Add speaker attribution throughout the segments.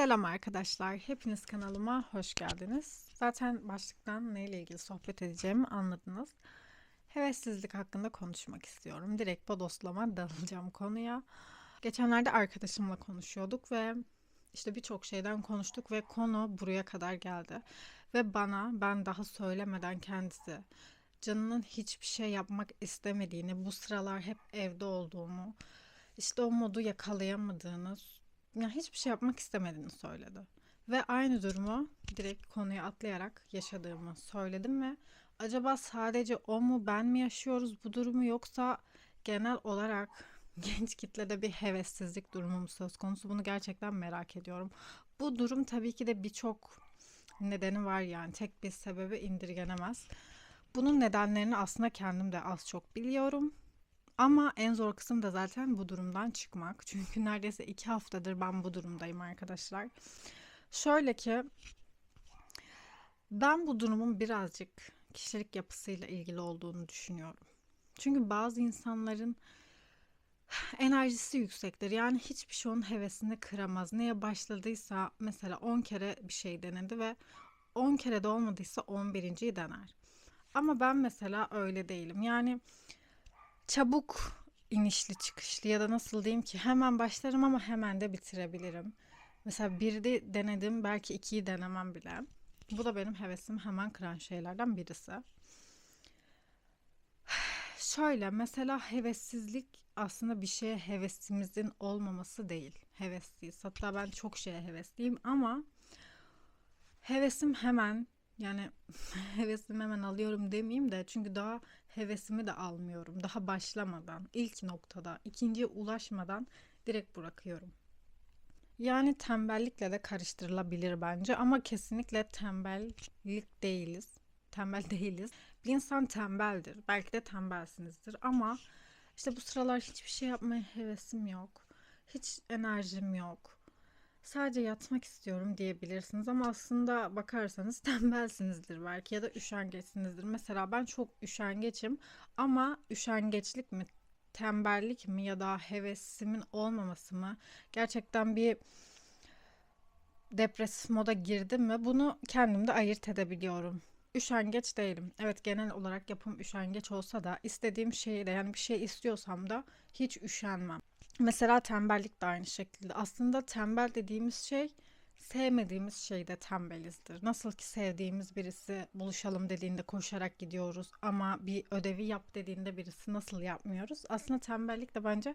Speaker 1: Selam arkadaşlar. Hepiniz kanalıma hoş geldiniz. Zaten başlıktan neyle ilgili sohbet edeceğimi anladınız. Hevessizlik hakkında konuşmak istiyorum. Direkt bodoslama dalacağım konuya. Geçenlerde arkadaşımla konuşuyorduk ve işte birçok şeyden konuştuk ve konu buraya kadar geldi. Ve bana ben daha söylemeden kendisi canının hiçbir şey yapmak istemediğini, bu sıralar hep evde olduğunu, işte o modu yakalayamadığını, ya hiçbir şey yapmak istemediğini söyledi. Ve aynı durumu direkt konuya atlayarak yaşadığımı söyledim ve acaba sadece o mu ben mi yaşıyoruz bu durumu yoksa genel olarak genç kitlede bir hevessizlik durumu mu söz konusu bunu gerçekten merak ediyorum. Bu durum tabii ki de birçok nedeni var yani tek bir sebebi indirgenemez. Bunun nedenlerini aslında kendim de az çok biliyorum. Ama en zor kısım da zaten bu durumdan çıkmak. Çünkü neredeyse iki haftadır ben bu durumdayım arkadaşlar. Şöyle ki ben bu durumun birazcık kişilik yapısıyla ilgili olduğunu düşünüyorum. Çünkü bazı insanların enerjisi yüksektir. Yani hiçbir şey onun hevesini kıramaz. Neye başladıysa mesela 10 kere bir şey denedi ve 10 kere de olmadıysa 11.yi dener. Ama ben mesela öyle değilim. Yani çabuk inişli çıkışlı ya da nasıl diyeyim ki hemen başlarım ama hemen de bitirebilirim. Mesela bir de denedim belki ikiyi denemem bile. Bu da benim hevesimi hemen kıran şeylerden birisi. Şöyle mesela hevessizlik aslında bir şeye hevesimizin olmaması değil. Hevesliyiz. Hatta ben çok şeye hevesliyim ama hevesim hemen yani hevesimi hemen alıyorum demeyeyim de çünkü daha hevesimi de almıyorum. Daha başlamadan, ilk noktada, ikinciye ulaşmadan direkt bırakıyorum. Yani tembellikle de karıştırılabilir bence ama kesinlikle tembellik değiliz. Tembel değiliz. Bir insan tembeldir. Belki de tembelsinizdir ama işte bu sıralar hiçbir şey yapmaya hevesim yok. Hiç enerjim yok sadece yatmak istiyorum diyebilirsiniz ama aslında bakarsanız tembelsinizdir belki ya da üşengeçsinizdir. Mesela ben çok üşengeçim ama üşengeçlik mi, tembellik mi ya da hevesimin olmaması mı gerçekten bir depresif moda girdim mi bunu kendimde ayırt edebiliyorum. Üşengeç değilim. Evet genel olarak yapım üşengeç olsa da istediğim şeyi de yani bir şey istiyorsam da hiç üşenmem. Mesela tembellik de aynı şekilde. Aslında tembel dediğimiz şey sevmediğimiz şeyde tembelizdir. Nasıl ki sevdiğimiz birisi buluşalım dediğinde koşarak gidiyoruz ama bir ödevi yap dediğinde birisi nasıl yapmıyoruz? Aslında tembellik de bence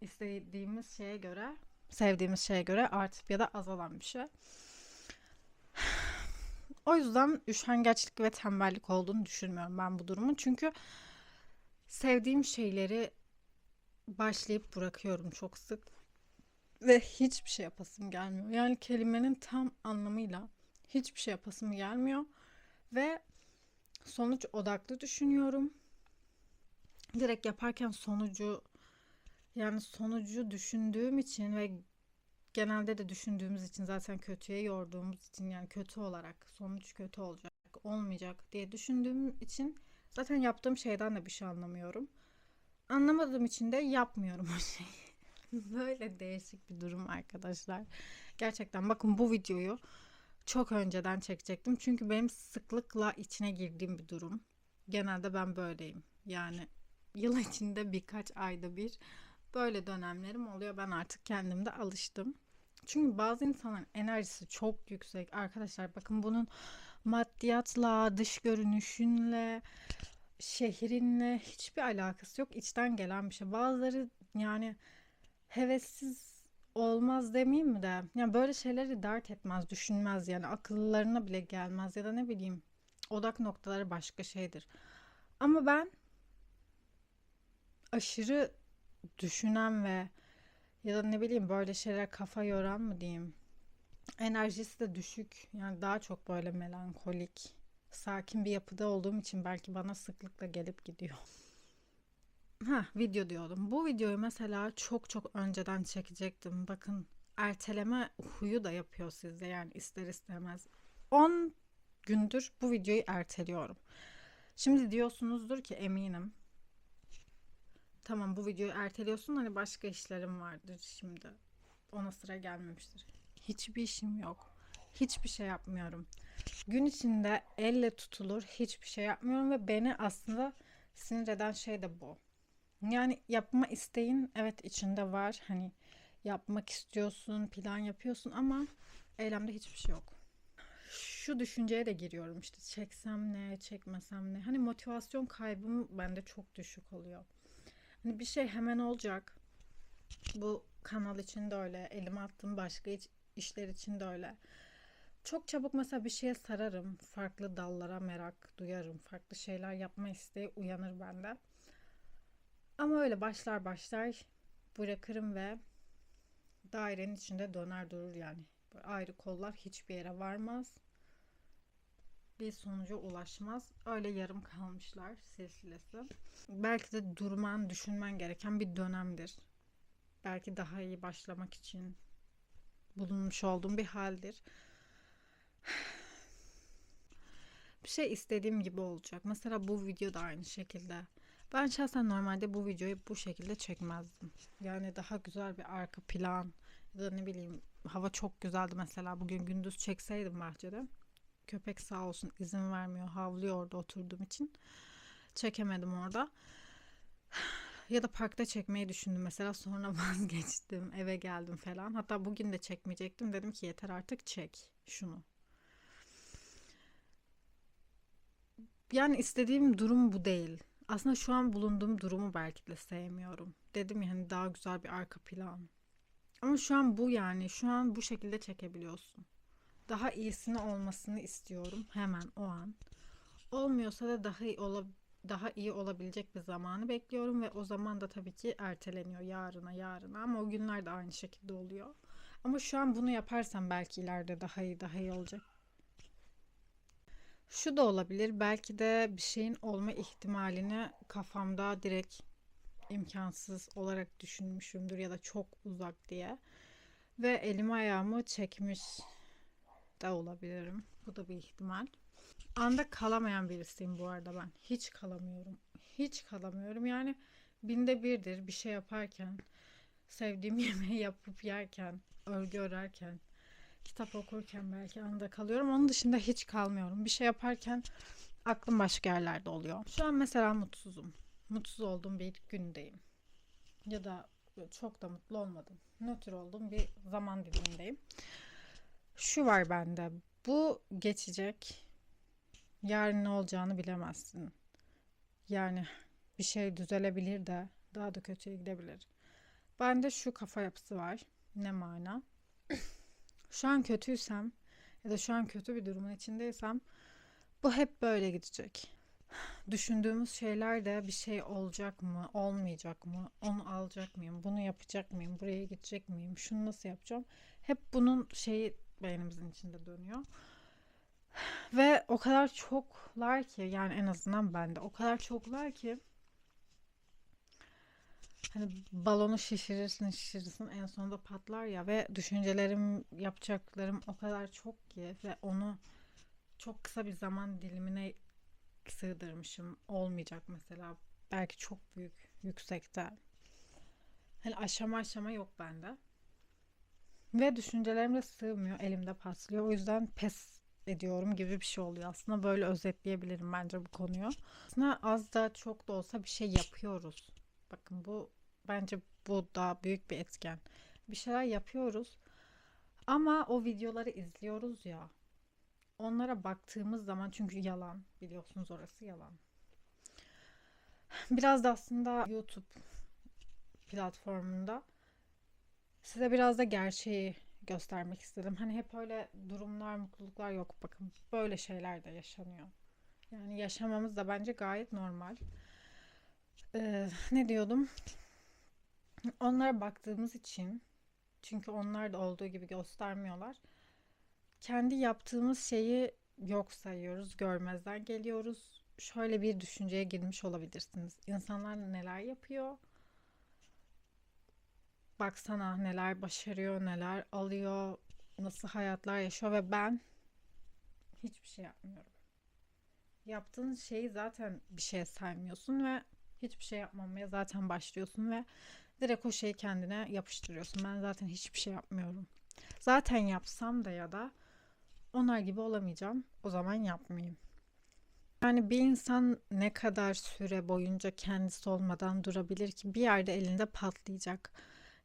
Speaker 1: istediğimiz şeye göre, sevdiğimiz şeye göre artıp ya da azalan bir şey. O yüzden üşengeçlik ve tembellik olduğunu düşünmüyorum ben bu durumun. Çünkü sevdiğim şeyleri başlayıp bırakıyorum çok sık ve hiçbir şey yapasım gelmiyor. Yani kelimenin tam anlamıyla hiçbir şey yapasım gelmiyor ve sonuç odaklı düşünüyorum. Direkt yaparken sonucu yani sonucu düşündüğüm için ve genelde de düşündüğümüz için zaten kötüye yorduğumuz için yani kötü olarak sonuç kötü olacak olmayacak diye düşündüğüm için zaten yaptığım şeyden de bir şey anlamıyorum. Anlamadığım için de yapmıyorum o şeyi. Böyle değişik bir durum arkadaşlar. Gerçekten bakın bu videoyu çok önceden çekecektim. Çünkü benim sıklıkla içine girdiğim bir durum. Genelde ben böyleyim. Yani yıl içinde birkaç ayda bir böyle dönemlerim oluyor. Ben artık kendimde alıştım. Çünkü bazı insanların enerjisi çok yüksek. Arkadaşlar bakın bunun maddiyatla, dış görünüşünle, şehrinle hiçbir alakası yok. İçten gelen bir şey. Bazıları yani hevessiz olmaz demeyeyim mi de yani böyle şeyleri dert etmez, düşünmez yani akıllarına bile gelmez ya da ne bileyim odak noktaları başka şeydir. Ama ben aşırı düşünen ve ya da ne bileyim böyle şeyler kafa yoran mı diyeyim enerjisi de düşük yani daha çok böyle melankolik sakin bir yapıda olduğum için belki bana sıklıkla gelip gidiyor. Ha video diyordum. Bu videoyu mesela çok çok önceden çekecektim. Bakın erteleme huyu da yapıyor sizde yani ister istemez. 10 gündür bu videoyu erteliyorum. Şimdi diyorsunuzdur ki eminim. Tamam bu videoyu erteliyorsun hani başka işlerim vardır şimdi. Ona sıra gelmemiştir. Hiçbir işim yok. Hiçbir şey yapmıyorum. Gün içinde elle tutulur hiçbir şey yapmıyorum ve beni aslında sinir eden şey de bu. Yani yapma isteğin evet içinde var. Hani yapmak istiyorsun, plan yapıyorsun ama eylemde hiçbir şey yok. Şu düşünceye de giriyorum işte çeksem ne, çekmesem ne. Hani motivasyon kaybım bende çok düşük oluyor. Hani bir şey hemen olacak. Bu kanal için de öyle, elime attığım başka iş- işler için de öyle. Çok çabuk mesela bir şeye sararım. Farklı dallara merak duyarım. Farklı şeyler yapma isteği uyanır bende. Ama öyle başlar başlar bırakırım ve dairenin içinde döner durur yani. Böyle ayrı kollar hiçbir yere varmaz. Bir sonuca ulaşmaz. Öyle yarım kalmışlar silsilesi. Belki de durman, düşünmen gereken bir dönemdir. Belki daha iyi başlamak için bulunmuş olduğum bir haldir. Bir şey istediğim gibi olacak. Mesela bu video da aynı şekilde. Ben şahsen normalde bu videoyu bu şekilde çekmezdim. Yani daha güzel bir arka plan ya da ne bileyim hava çok güzeldi mesela bugün gündüz çekseydim bahçede. Köpek sağ olsun izin vermiyor. Havlıyor orada oturduğum için. Çekemedim orada. Ya da parkta çekmeyi düşündüm mesela sonra vazgeçtim. Eve geldim falan. Hatta bugün de çekmeyecektim. Dedim ki yeter artık çek şunu. Yani istediğim durum bu değil. Aslında şu an bulunduğum durumu belki de sevmiyorum. Dedim yani daha güzel bir arka plan. Ama şu an bu yani. Şu an bu şekilde çekebiliyorsun. Daha iyisini olmasını istiyorum hemen o an. Olmuyorsa da daha iyi ola, daha iyi olabilecek bir zamanı bekliyorum ve o zaman da tabii ki erteleniyor yarına yarına ama o günler de aynı şekilde oluyor. Ama şu an bunu yaparsam belki ileride daha iyi daha iyi olacak. Şu da olabilir. Belki de bir şeyin olma ihtimalini kafamda direkt imkansız olarak düşünmüşümdür ya da çok uzak diye. Ve elimi ayağımı çekmiş de olabilirim. Bu da bir ihtimal. Anda kalamayan birisiyim bu arada ben. Hiç kalamıyorum. Hiç kalamıyorum. Yani binde birdir bir şey yaparken, sevdiğim yemeği yapıp yerken, örgü örerken, kitap okurken belki anda kalıyorum. Onun dışında hiç kalmıyorum. Bir şey yaparken aklım başka yerlerde oluyor. Şu an mesela mutsuzum. Mutsuz olduğum bir gündeyim. Ya da çok da mutlu olmadım. Nötr olduğum bir zaman dilimindeyim. Şu var bende. Bu geçecek. Yarın ne olacağını bilemezsin. Yani bir şey düzelebilir de daha da kötüye gidebilir. Bende şu kafa yapısı var. Ne mana? Şu an kötüysem ya da şu an kötü bir durumun içindeysem bu hep böyle gidecek. Düşündüğümüz şeyler de bir şey olacak mı, olmayacak mı, onu alacak mıyım, bunu yapacak mıyım, buraya gidecek miyim, şunu nasıl yapacağım? Hep bunun şeyi beynimizin içinde dönüyor. Ve o kadar çoklar ki yani en azından bende o kadar çoklar ki hani balonu şişirirsin şişirirsin en sonunda patlar ya ve düşüncelerim yapacaklarım o kadar çok ki ve onu çok kısa bir zaman dilimine sığdırmışım. Olmayacak mesela. Belki çok büyük yüksekte. Hani aşama aşama yok bende. Ve düşüncelerim de sığmıyor. Elimde patlıyor. O yüzden pes ediyorum gibi bir şey oluyor aslında. Böyle özetleyebilirim bence bu konuyu. Aslında az da çok da olsa bir şey yapıyoruz. Bakın bu bence bu da büyük bir etken bir şeyler yapıyoruz ama o videoları izliyoruz ya onlara baktığımız zaman çünkü yalan biliyorsunuz orası yalan. Biraz da aslında YouTube platformunda size biraz da gerçeği göstermek istedim. Hani hep öyle durumlar, mutluluklar yok. Bakın böyle şeyler de yaşanıyor. Yani yaşamamız da bence gayet normal. Ee, ne diyordum? Onlara baktığımız için çünkü onlar da olduğu gibi göstermiyorlar kendi yaptığımız şeyi yok sayıyoruz, görmezden geliyoruz. Şöyle bir düşünceye girmiş olabilirsiniz. İnsanlar neler yapıyor? Baksana neler başarıyor, neler alıyor, nasıl hayatlar yaşıyor ve ben hiçbir şey yapmıyorum. Yaptığın şeyi zaten bir şeye saymıyorsun ve hiçbir şey yapmamaya zaten başlıyorsun ve direkt o şeyi kendine yapıştırıyorsun. Ben zaten hiçbir şey yapmıyorum. Zaten yapsam da ya da onlar gibi olamayacağım. O zaman yapmayayım. Yani bir insan ne kadar süre boyunca kendisi olmadan durabilir ki bir yerde elinde patlayacak.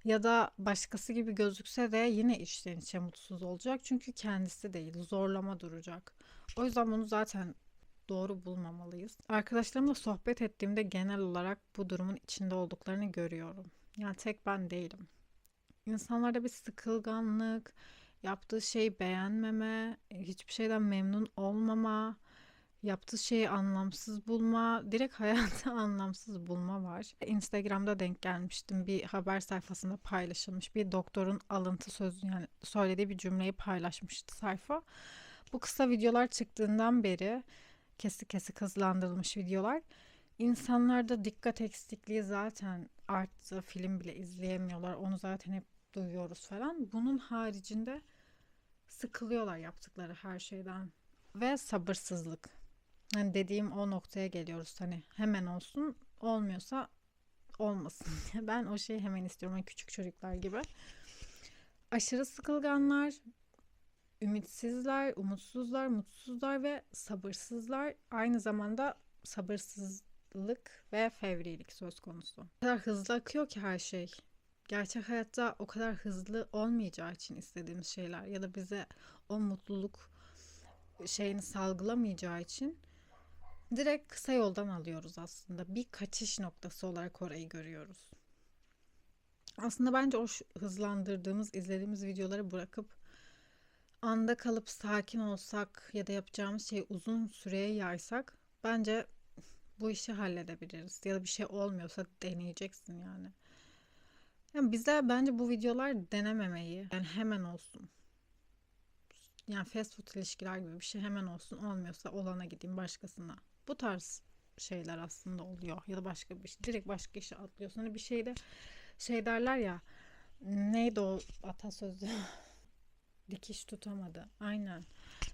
Speaker 1: Ya da başkası gibi gözükse de yine içten içe mutsuz olacak. Çünkü kendisi değil, zorlama duracak. O yüzden bunu zaten doğru bulmamalıyız. Arkadaşlarımla sohbet ettiğimde genel olarak bu durumun içinde olduklarını görüyorum. Yani tek ben değilim. İnsanlarda bir sıkılganlık, yaptığı şeyi beğenmeme, hiçbir şeyden memnun olmama, yaptığı şeyi anlamsız bulma, direkt hayatı anlamsız bulma var. Instagram'da denk gelmiştim. Bir haber sayfasında paylaşılmış bir doktorun alıntı sözü yani söylediği bir cümleyi paylaşmıştı sayfa. Bu kısa videolar çıktığından beri kesik kesik hızlandırılmış videolar. İnsanlarda dikkat eksikliği zaten arttı. Film bile izleyemiyorlar. Onu zaten hep duyuyoruz falan. Bunun haricinde sıkılıyorlar yaptıkları her şeyden ve sabırsızlık. Hani dediğim o noktaya geliyoruz hani hemen olsun olmuyorsa olmasın. ben o şeyi hemen istiyorum hani küçük çocuklar gibi. Aşırı sıkılganlar, ümitsizler, umutsuzlar, mutsuzlar ve sabırsızlar. Aynı zamanda sabırsızlık ve fevrilik söz konusu. O kadar hızlı akıyor ki her şey. Gerçek hayatta o kadar hızlı olmayacağı için istediğimiz şeyler ya da bize o mutluluk şeyini salgılamayacağı için direkt kısa yoldan alıyoruz aslında. Bir kaçış noktası olarak orayı görüyoruz. Aslında bence o hızlandırdığımız, izlediğimiz videoları bırakıp anda kalıp sakin olsak ya da yapacağımız şeyi uzun süreye yaysak bence bu işi halledebiliriz. Ya da bir şey olmuyorsa deneyeceksin yani. Yani bize bence bu videolar denememeyi yani hemen olsun. Yani fast food ilişkiler gibi bir şey hemen olsun olmuyorsa olana gideyim başkasına. Bu tarz şeyler aslında oluyor ya da başka bir şey direkt başka işe atlıyorsun. Hani bir şeyde şey derler ya neydi o atasözü dikiş tutamadı. Aynen.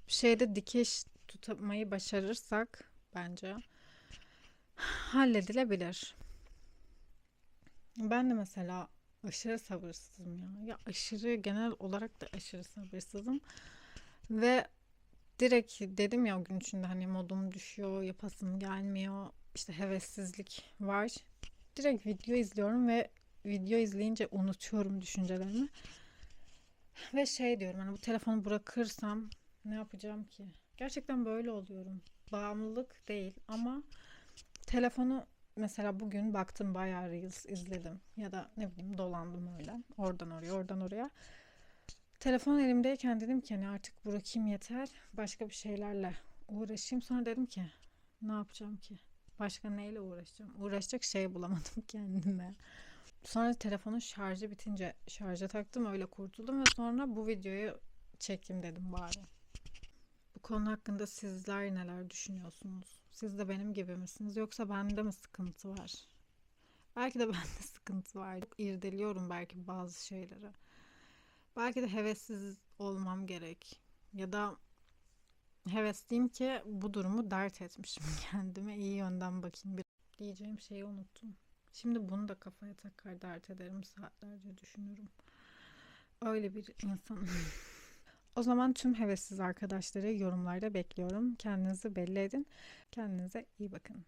Speaker 1: Bir şeyde dikiş tutamayı başarırsak bence halledilebilir. Ben de mesela aşırı sabırsızım ya. Ya aşırı genel olarak da aşırı sabırsızım. Ve direkt dedim ya gün içinde hani modum düşüyor, yapasım gelmiyor. işte hevessizlik var. Direkt video izliyorum ve video izleyince unutuyorum düşüncelerimi. Ve şey diyorum hani bu telefonu bırakırsam ne yapacağım ki? Gerçekten böyle oluyorum. Bağımlılık değil ama telefonu mesela bugün baktım bayağı Reels izledim ya da ne bileyim dolandım öyle oradan oraya oradan oraya. Telefon elimdeyken dedim ki hani artık bırakayım yeter başka bir şeylerle uğraşayım. Sonra dedim ki ne yapacağım ki? Başka neyle uğraşacağım? Uğraşacak şey bulamadım kendime. Sonra telefonun şarjı bitince şarja taktım öyle kurtuldum ve sonra bu videoyu çekeyim dedim bari. Bu konu hakkında sizler neler düşünüyorsunuz? Siz de benim gibi misiniz yoksa bende mi sıkıntı var? Belki de bende sıkıntı var. İrdeliyorum belki bazı şeyleri. Belki de hevessiz olmam gerek. Ya da hevesliyim ki bu durumu dert etmişim kendime. iyi yönden bakayım. Bir diyeceğim şeyi unuttum. Şimdi bunu da kafaya takar dert ederim. Saatlerce düşünürüm. Öyle bir insan. o zaman tüm hevessiz arkadaşları yorumlarda bekliyorum. Kendinizi belli edin. Kendinize iyi bakın.